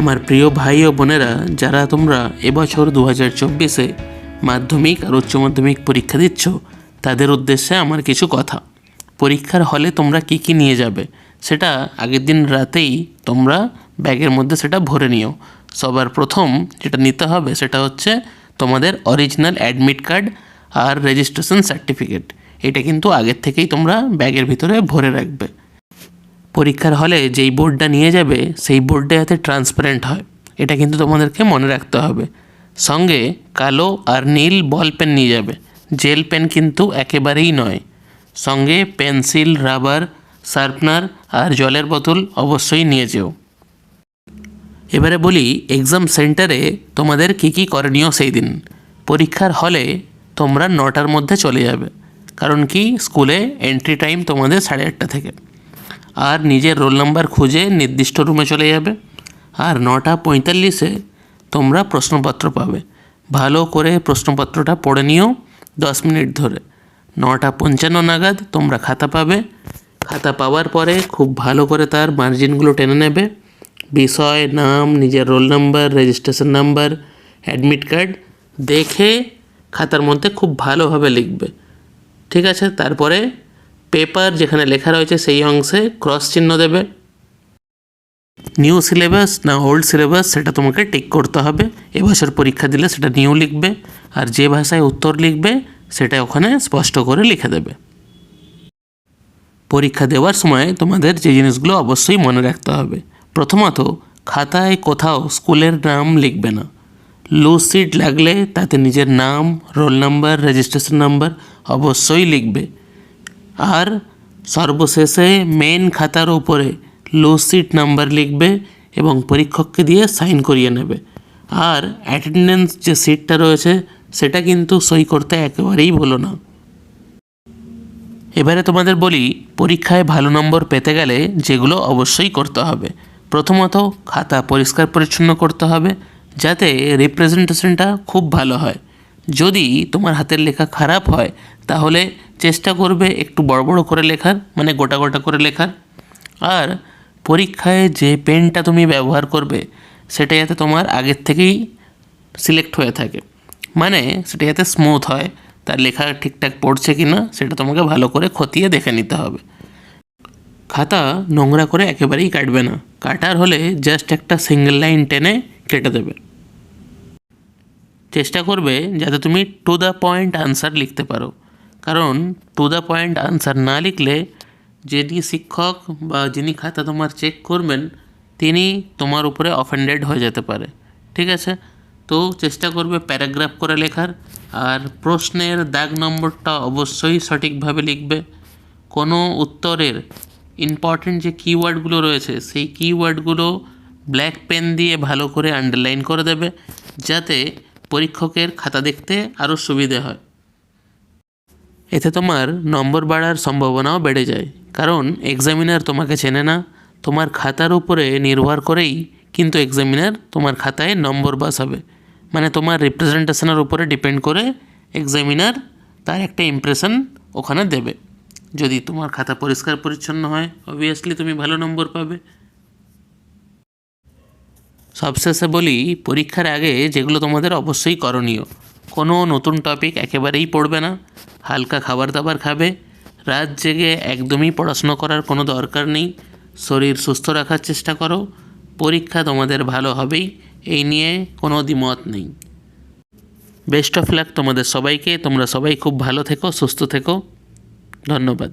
আমার প্রিয় ভাই ও বোনেরা, যারা তোমরা এবছর দু হাজার চব্বিশে মাধ্যমিক আর উচ্চ মাধ্যমিক পরীক্ষা দিচ্ছ, তাদের উদ্দেশ্যে আমার কিছু কথা। পরীক্ষার হলে তোমরা কি কি নিয়ে যাবে, সেটা আগের দিন রাতেই তোমরা ব্যাগের মধ্যে সেটা ভরে নিও। সবার প্রথম যেটা নিতে হবে, সেটা হচ্ছে তোমাদের অরিজিনাল অ্যাডমিট কার্ড আর রেজিস্ট্রেশন সার্টিফিকেট এটা কিন্তু আগের থেকেই তোমরা ব্যাগের ভিতরে ভরে রাখবে। পরীক্ষার হলে যেই বোর্ডটা নিয়ে যাবে, সেই বোর্ডটা যাতে ট্রান্সপারেন্ট হয়। এটা কিন্তু তোমাদেরকে মনে রাখতে হবে। সঙ্গে কালো আর নীল বল পেন নিয়ে যাবে। জেল পেন কিন্তু একেবারেই নয়। সঙ্গে পেন্সিল, রাবার, শার্পনার আর জলের বোতল অবশ্যই নিয়ে যেও। এবারে বলি এক্সাম সেন্টারে তোমাদের কী কী করণীয় সেই দিন? পরীক্ষার হলে তোমরা নটার মধ্যে চলে যাবে। কারণ কি? স্কুলে এন্ট্রি টাইম তোমাদের সাড়ে আটটা থেকে। আর নিজের রোল নাম্বার খুঁজে নির্দিষ্ট রুমে চলে যাবে। আর নটা পঁয়তাল্লিশে তোমরা প্রশ্নপত্র পাবে। ভালো করে প্রশ্নপত্রটা পড়ে নিও দশ মিনিট ধরে। নটা পঞ্চান্ন নাগাদ তোমরা খাতা পাবে। খাতা পাওয়ার পরে খুব ভালো করে তার মার্জিনগুলো টেনে নেবে। বিষয়, নাম, নিজের roll number, registration number, admit card দেখে খাতার মধ্যে খুব ভালোভাবে লিখবে। ঠিক আছে? তারপরে পেপার যেখানে লেখা রয়েছে সেই অংশে ক্রস চিহ্ন দেবে। নিউ সিলেবাস না ওল্ড সিলেবাস সেটা তোমাকে টিক করতে হবে। এবছর পরীক্ষা দিলে সেটা নিউ লিখবে। আর যে ভাষায় উত্তর লিখবে, সেটা ওখানে স্পষ্ট করে লিখে দেবে। পরীক্ষা দেওয়ার সময় তোমাদের যে জিনিসগুলো অবশ্যই মনে রাখতে হবে। প্রথমত, খাতায় কোথাও স্কুলের নাম লিখবে না। লুজ সিট লাগলে তাতে নিজের নাম রোল নাম্বার রেজিস্ট্রেশন নাম্বার অবশ্যই লিখবে। আর সর্বশেষে মেন খাতার উপরে লো সিট নাম্বার লিখবে এবং পরীক্ষককে দিয়ে সাইন করিয়ে নেবে। আর অ্যাটেন্ডেন্স যে সিটটা রয়েছে, সেটা কিন্তু সই করতে একেবারেই ভুলো না। এবারে তোমাদের বলি, পরীক্ষায় ভালো নম্বর পেতে গেলে যেগুলো অবশ্যই করতে হবে। প্রথমত, খাতা পরিষ্কার পরিচ্ছন্ন করতে হবে, যাতে রিপ্রেজেন্টেশনটা খুব ভালো হয়। যদি তোমার হাতের লেখা খারাপ হয়, তাহলে চেষ্টা করবে একটু বড় বড় করে লেখার মানে গোটা গোটা করে লেখার। আর পরীক্ষায় যে পেনটা তুমি ব্যবহার করবে, সেটা যাতে তোমার আগের থেকেই সিলেক্ট হয়ে থাকে। মানে সেটা যাতে স্মুথ হয়, তার লেখা ঠিকঠাক পড়ছে কি না সেটা তোমাকে ভালো করে খতিয়ে দেখে নিতে হবে। খাতা নোংরা করে একেবারেই কাটবে না। কাটার হলে জাস্ট একটা সিঙ্গেল লাইন টেনে কেটে দেবে। চেষ্টা করবে যাতে তুমি টু দ্য পয়েন্ট আনসার লিখতে পারো। কারণ টু দ্য পয়েন্ট আনসার না লিখলে যিনি শিক্ষক বা যিনি খাতা তোমার চেক করবেন, তিনি তোমার উপরে অফেন্ডেড হয়ে যেতে পারে। ঠিক আছে? তো চেষ্টা করবে প্যারাগ্রাফ করে লেখার। আর প্রশ্নের দাগ নম্বরটা অবশ্যই সঠিকভাবে লিখবে। কোনো উত্তরের ইম্পর্টেন্ট যে কিওয়ার্ডগুলো রয়েছে, সেই কিওয়ার্ডগুলো ব্ল্যাক পেন দিয়ে ভালো করে আন্ডারলাইন করে দেবে, যাতে পরীক্ষকের খাতা দেখতে আরও সুবিধে হয়। এতে তোমার নম্বর বাড়ার সম্ভাবনাও বেড়ে যায়, কারণ এক্সামিনার তোমাকে চেনে না। তোমার খাতার উপরে নির্ভর করেই কিন্তু এক্সামিনার তোমার খাতায় নম্বর বসাবে মানে তোমার রিপ্রেজেন্টেশনের উপরে ডিপেন্ড করে এক্সামিনার তার একটা ইমপ্রেশন ওখানে দেবে। যদি তোমার খাতা পরিষ্কার পরিচ্ছন্ন হয় অবভিয়াসলি তুমি ভালো নম্বর পাবে। সবশেষে বলি, পরীক্ষার আগে যেগুলো তোমাদের অবশ্যই করণীয়। কোনো নতুন টপিক একেবারেই পড়বে না, হালকা খাবার দাবার খাবে, রাত জেগে একদমই পড়াশুনো করার কোনো দরকার নেই, শরীর সুস্থ রাখার চেষ্টা করো, পরীক্ষা তোমাদের ভালো হবেই, এই নিয়ে কোনো দ্বিমত নেই। বেস্ট অফ লাক তোমাদের সবাইকে, তোমরা সবাই খুব ভালো থেকো, সুস্থ থেকো, ধন্যবাদ।